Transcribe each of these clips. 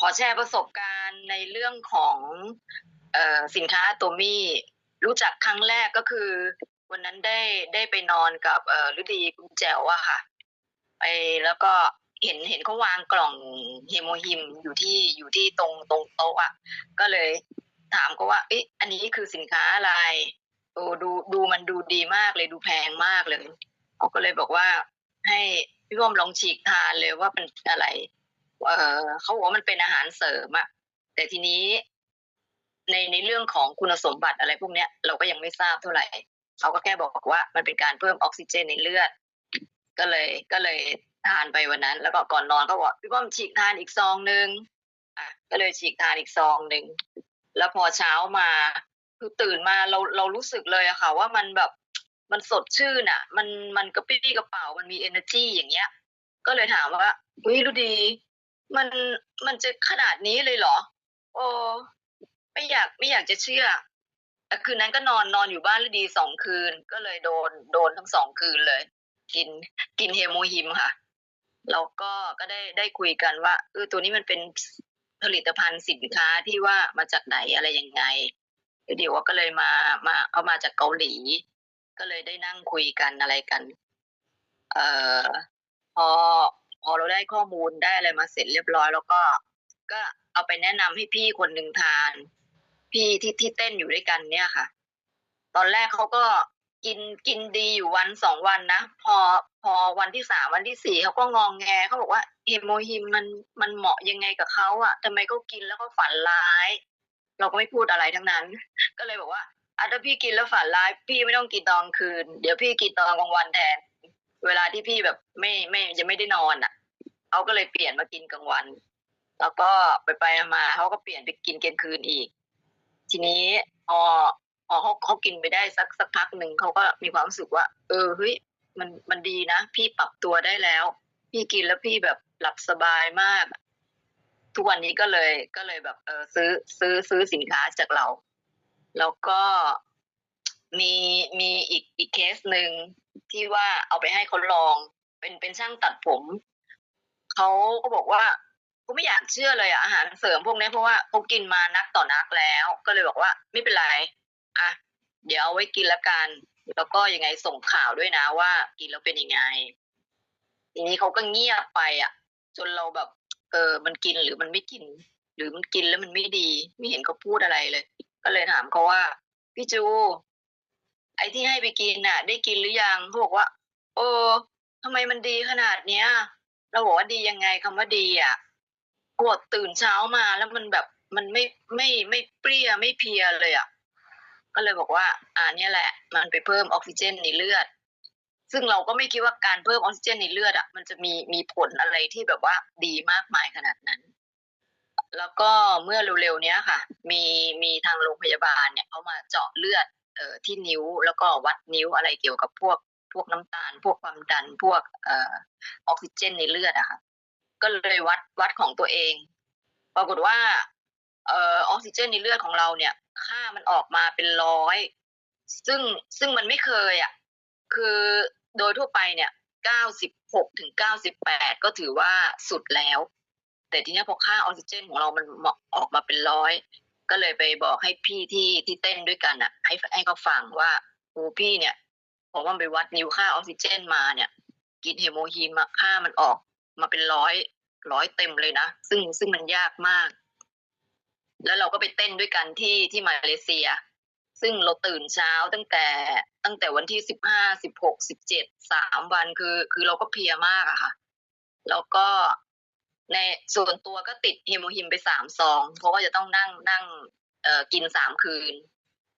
ขอแชร์ประสบการณ์ในเรื่องของออสินค้าตัวมี่รู้จักครั้งแรกก็คือ วันนั้นได้ได้ไปนอนกับฤดีคุณแจวอะค่ะ ไปแล้วก็เห็นเห็นเขาวางกล่องเฮโมฮิมอยู่ที่อยู่ที่ตรงตรงโต๊ะอะก็เลยถามเขาว่าเอ๊ะอันนี้คือสินค้าอะไรโอ้ดูดูมันดูดีมากเลยดูแพงมากเลยเขาก็เลยบอกว่าให้พี่ร่วมลองฉีกทานเลยว่าเป็นอะไร เออเขาบอกว่ามันเป็นอาหารเสริมอะแต่ทีนี้ในในเรื่องของคุณสมบัติอะไรพวกเนี้ย เราก็ยังไม่ทราบเท่าไหร่เขาก็แค่บอกว่ามันเป็นการเพิ่มออกซิเจนในเลือด ก็เลยก็เลยทานไปวันนั้น แล้วก็ก่อนนอนเขาบอกพี่ป้อมฉีกทานอีกซองหนึ่งอะก็เลยฉีกทานอีกซองหนึ่งแล้วพอเช้ามาคือตื่นมาเราเรารู้สึกเลยอะค่ะ ว่ามันแบบมันสดชื่นอะมันมันกระปี้กระเป๋ามันมี energy อย่างเงี้ย ก็เลยถามว่าอุ้ยรู้ดี มันมันจะขนาดนี้เลยเหรอ โอ้ไม่อยากไม่อยากจะเชื่อแต่คืนนั้นก็นอนนอนอยู่บ้านฤดีสองคืน ก็เลยโดนโดนทั้งสองคืนเลย กินกินเฮโมฮิมค่ะแล้วก็ก็ได้ได้คุยกันว่าเออตัวนี้มันเป็นผลิตภัณฑ์สินค้าที่ว่ามาจากไหนอะไรยังไง เดี๋ยวว่าก็เลยมามาเอามาจากเกาหลี ก็เลยได้นั่งคุยกันอะไรกัน เอ่อพอ พอเราได้ข้อมูลได้อะไรมาเสร็จเรียบร้อยแล้วก็ ก็เอาไปแนะนำให้พี่คนหนึ่งทาน พี่ที่ที่เต้นอยู่ด้วยกันเนี่ยค่ะ ตอนแรกเขาก็กินกินดีอยู่วันสองวันนะพอพอวันที่สามวันที่สี่เขาก็งองแงเขาบอกว่าเฮโมฮิมมันมันเหมาะยังไงกับเขาอะทำไมเขากินแล้วก็ฝันร้าย เราก็ไม่พูดอะไรทั้งนั้น ก็เลยบอกว่าอะถ้าพี่กินแล้วฝันร้าย พี่ไม่ต้องกินตอนคืน เดี๋ยวพี่กินตอนกลางวันแทน เวลาที่พี่แบบไม่ไม่ยังไม่ได้นอนอะเขาก็เลยเปลี่ยนมากินกลางวัน แล้วก็ไปไปมาเขาก็เปลี่ยนไปกินกลางคืนอีก ทีนี้พอพอเขาเขากินไปได้สักสักพักหนึ่งเขาก็มีความรู้สึกว่า เออเฮ้ยมันมันดีนะ พี่ปรับตัวได้แล้ว พี่กินแล้วพี่แบบหลับสบายมาก ทุกวันนี้ก็เลยก็เลยแบบเออซื้อซื้อซื้อสินค้าจากเรา แล้วก็มีมีอีกอีกเคสหนึ่ง ที่ว่าเอาไปให้เขาลอง เป็นเป็นช่างตัดผมเขาก็บอกว่ากูไม่อยากเชื่อเลยอะอาหารเสริมพวกนี้เพราะว่าเขากินมานักต่อนักแล้ว ก็เลยบอกว่า ไม่เป็นไรอะเดี๋ยวเอาไว้กินละกัน แล้วก็ยังไงส่งข่าวด้วยนะว่ากินแล้วเป็นยังไง ทีนี้เขาก็เงียบไปอะจนเราแบบ เออ มันกินหรือมันไม่กิน หรือมันกินแล้วมันไม่ดี ไม่เห็นเขาพูดอะไรเลย ก็เลยถามเขาว่า พี่จู ไอ้ที่ให้ไปกินน่ะ ได้กินหรือยังเขาบอกว่าเออทำไมมันดีขนาดเนี้ย เราบอกว่าดียังไงคำว่าดีอะปวดตื่นเช้ามาแล้วมันแบบมันไม่ไม่ไม่เปรี้ยไม่เพียเลยอะก็เลยบอกว่า อ่าเนี่ยแหละ มันไปเพิ่มออกซิเจนในเลือด ซึ่งเราก็ไม่คิดว่าการเพิ่มออกซิเจนในเลือดอะมันจะมีมีผลอะไรที่แบบว่าดีมากมายขนาดนั้น แล้วก็เมื่อเร็วๆเนี้ยค่ะ มีมีทางโรงพยาบาลเนี่ยเขามาเจาะเลือด เอ่อที่นิ้วแล้วก็วัดนิ้วอะไรเกี่ยวกับพวกพวกน้ำตาล พวกความดันพวกเอ่อออกซิเจนในเลือดอะค่ะก็เลยวัดวัดของตัวเอง ปรากฏว่าเอ่อออกซิเจนในเลือดของเราเนี่ย ค่ามันออกมาเป็นร้อยซึ่งซึ่งมันไม่เคยอะคือโดยทั่วไปเนี่ยเก้าสิบหกถึงเก้าสิบแปดก็ถือว่าสุดแล้ว แต่ทีนี้พอค่าออกซิเจนของเรามันออกมาเป็นร้อย ก็เลยไปบอกให้พี่ที่ที่เต้นด้วยกันอะ ให้ให้เขาฟังว่าโอ้พี่เนี่ยผมว่าไปวัดนิวค่าออกซิเจนมาเนี่ย กินเฮโมฮีมาค่ามันออกมาเป็นร้อยร้อยเต็มเลยนะ ซึ่งซึ่งมันยากมาก แล้วเราก็ไปเต้นด้วยกันที่ที่มาเลเซีย ซึ่งเราตื่นเช้าตั้งแต่ตั้งแต่วันที่สิบห้าสิบหกสิบเจ็ดสามวันคือ คือเราก็เพลียมากอะค่ะ แล้วก็ ในส่วนตัวก็ติดเฮโมฮิมไปสามซอง เพราะว่าจะต้องนั่งนั่งเอ่อกินสามคืน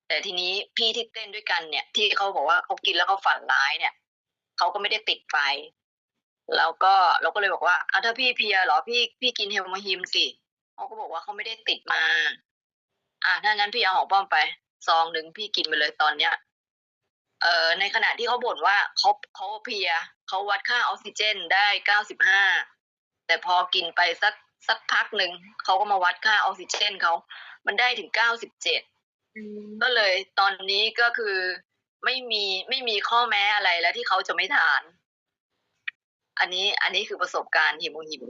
แต่ทีนี้พี่ที่เต้นด้วยกันเนี่ย ที่เขาบอกว่าเขากินแล้วเขาฝันร้ายเนี่ยเขาก็ไม่ได้ติดไปแล้วก็เราก็เลยบอกว่าอะถ้าพี่เพียเหรอพี่พี่กินเฮโมฮิมสิเขาก็บอกว่าเขาไม่ได้ติดมา อะถ้างั้นพี่เอาของป้อมไปซองหนึ่งพี่กินไปเลยตอนเนี้ยเอ่อในขณะที่เขาบ่นว่าเขาเขาเพียเขาวัดค่าออกซิเจนได้เก้าสิบห้า แต่พอกินไปสักสักพักหนึ่งเขาก็มาวัดค่าออกซิเจนเขา มันได้ถึงเก้าสิบเจ็ดก็เลยตอนนี้ก็คือไม่มีไม่มีข้อแม้อะไรแล้วที่เขาจะไม่ทาน อันนี้อันนี้คือประสบการณ์ฮิโมฮิม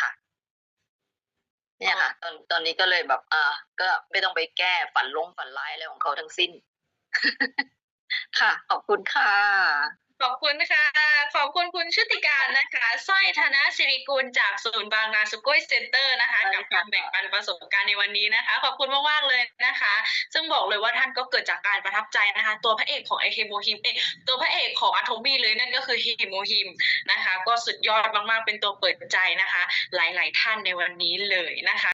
ค่ะ เนี่ยค่ะ ตอนตอนนี้ก็เลยแบบ อ่า ก็ไม่ต้องไปแก้ฝันลงฝันร้ายอะไรของเขาทั้งสิ้น ค่ะ ขอบคุณค่ะ ขอบคุณค่ะ ขอบคุณคุณชุติการนะคะสร้อยธนสิริกุลจากศูนย์บางนาสุโกยเซ็นเตอร์นะคะได้กับค่ะการแบ่งปันประสบการณ์ในวันนี้นะคะ ขอบคุณมากๆเลยนะคะ ซึ่งบอกเลยว่าท่านก็เกิดจากการประทับใจนะคะ ตัวพระเอกของไอเคโมฮิมเอยตัวพระเอกของอะโทมี่เลยนั่นก็คือฮิโมฮิมนะคะ ก็สุดยอดมากๆเป็นตัวเปิดใจนะคะ หลาย ๆ ท่านในวันนี้เลยนะคะ